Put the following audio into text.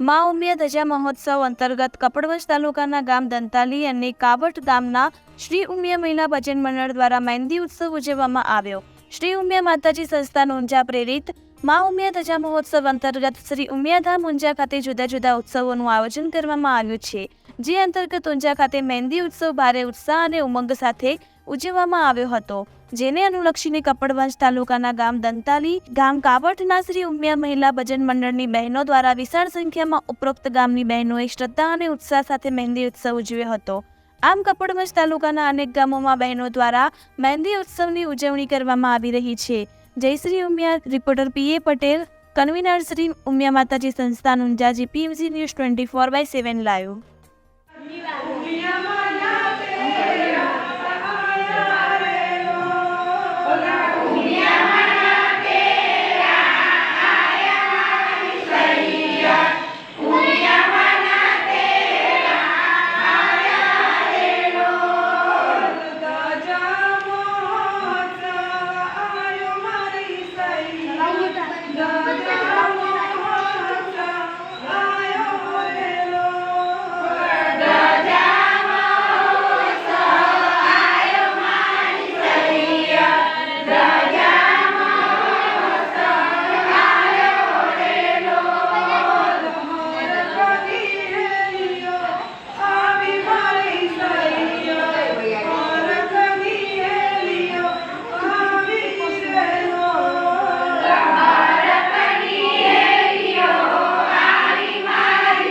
મા ઉમિયા ધજા મહોત્સવ અંતર્ગત કપડવંજ તાલુકાના ગામ દંતાલી અને કાવટ ગામના શ્રી ઉમિયા મહિલા ભજન મંડળ દ્વારા મહેંદી ઉત્સવ ઉજવવામાં આવ્યો. શ્રી ઉમિયા માતાજી સંસ્થાન ઊંઝા પ્રેરિત મા ઉમિયા ધજા મહોત્સવ અંતર્ગત શ્રી ઉમિયાધામ ઊંઝા ખાતે જુદા જુદા ઉત્સવોનું આયોજન કરવામાં આવ્યું છે. જે અંતર્ગત ઊંઝા ખાતે મહેંદી ઉત્સવ ભારે ઉત્સાહ અને ઉમંગ સાથે ઉજવવામાં આવ્યો હતો, જેને અનુલક્ષીને કપડવંજ તાલુકાના ગામ દંતાલી, ગામ કાવટના શ્રી ઉમિયા મહિલા ભજન મંડળની બહેનો દ્વારા વિશાળ સંખ્યામાં ઉપરોક્ત ગામની બહેનોએ શ્રદ્ધા અને ઉત્સાહ સાથે મહેંદી ઉત્સવ ઉજવ્યો હતો. આમ કપડવંજ તાલુકાના અનેક ગામોમાં બહેનો દ્વારા મહેંદી ઉત્સવની ઉજવણી કરવામાં આવી રહી છે. જય Shri Umiya, reporter P A Patel, convener Shri Umiya માતાજી સંસ્થાન Unjha GPMC news twenty four by seven live. new album.